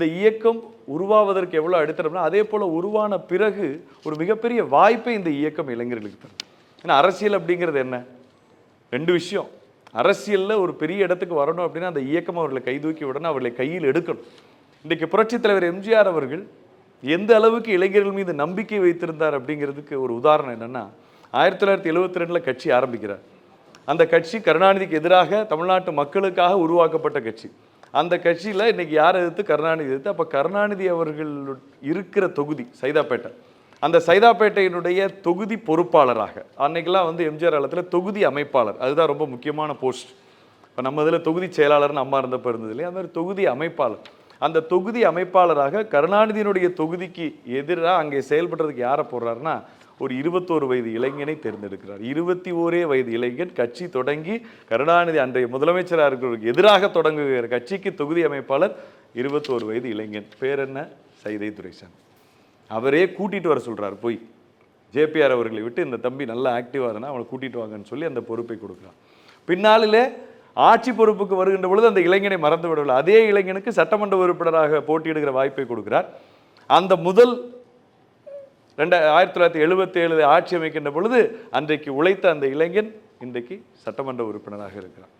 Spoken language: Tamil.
இந்த இயக்கம் உருவாவதற்கு எவ்வளோ அடித்தரம்னா அதே போல் உருவான பிறகு ஒரு மிகப்பெரிய வாய்ப்பை இந்த இயக்கம் இளைஞர்களுக்கு தருது. ஏன்னா அரசியல் அப்படிங்கிறது என்ன? ரெண்டு விஷயம். அரசியலில் ஒரு பெரிய இடத்துக்கு வரணும் அப்படின்னா அந்த இயக்கம் அவர்களை கைதூக்கி விடணும் அவர்களை கையில் எடுக்கணும். இன்றைக்கு புரட்சித் தலைவர் எம்ஜிஆர் அவர்கள் எந்த அளவுக்கு இளைஞர்கள் மீது நம்பிக்கை வைத்திருந்தார் அப்படிங்கிறதுக்கு ஒரு உதாரணம் என்னன்னா ஆயிரத்தி தொள்ளாயிரத்தி எழுபத்தி ரெண்டில் கட்சி ஆரம்பிக்கிறார். அந்த கட்சி கருணாநிதிக்கு எதிராக தமிழ்நாட்டு மக்களுக்காக உருவாக்கப்பட்ட கட்சி. அந்த கட்சியில் இன்றைக்கி யார் எதிர்த்து கருணாநிதி எதிர்த்து? அப்போ கருணாநிதி அவர்கள் இருக்கிற தொகுதி சைதாப்பேட்டை. அந்த சைதாப்பேட்டையினுடைய தொகுதி பொறுப்பாளராக அன்னைக்கெல்லாம் வந்து எம்ஜிஆர் காலத்தில் தொகுதி அமைப்பாளர். அதுதான் ரொம்ப முக்கியமான போஸ்ட் இப்போ நம்ம இதில் தொகுதி செயலாளர்னு அம்மா இருந்தப்போ இருந்தது இல்லையா? அந்த மாதிரி தொகுதி அமைப்பாளர். அந்த தொகுதி அமைப்பாளராக கருணாநிதியினுடைய தொகுதிக்கு எதிராக அங்கே செயல்படுறதுக்கு யாரை போடுறாருன்னா ஒரு இருபத்தோரு வயது இளைஞனை தேர்ந்தெடுக்கிறார். இருபத்தி ஓரே வயது இளைஞன் கட்சி தொடங்கி கருணாநிதி அன்றைய முதலமைச்சராக இருக்கிறவருக்கு எதிராக தொடங்குகிற கட்சிக்கு தொகுதி அமைப்பாளர் இருபத்தோரு வயது இளைஞன். பேர் என்ன? சைதை துரைசாமி. அவரே கூட்டிகிட்டு வர சொல்கிறார் போய். ஜேபிஆர் அவர்களை விட்டு இந்த தம்பி நல்லா ஆக்டிவாக இருந்தால் அவனை கூட்டிகிட்டு வாங்கன்னு சொல்லி அந்த பொறுப்பை கொடுக்குறான். பின்னாளிலே ஆட்சி பொறுப்புக்கு வருகின்ற பொழுது அந்த இளைஞனை மறந்து விடவில்லை. அதே இளைஞனுக்கு சட்டமன்ற உறுப்பினராக போட்டியிடுகிற வாய்ப்பை கொடுக்கிறார். அந்த முதல் ரெண்டு ஆயிரத்தி தொள்ளாயிரத்தி எழுபத்தி ஏழு ஆட்சி அமைக்கின்ற பொழுது அன்றைக்கு உழைத்த அந்த இளைஞன் இன்றைக்கு சட்டமன்ற உறுப்பினராக இருக்கிறார்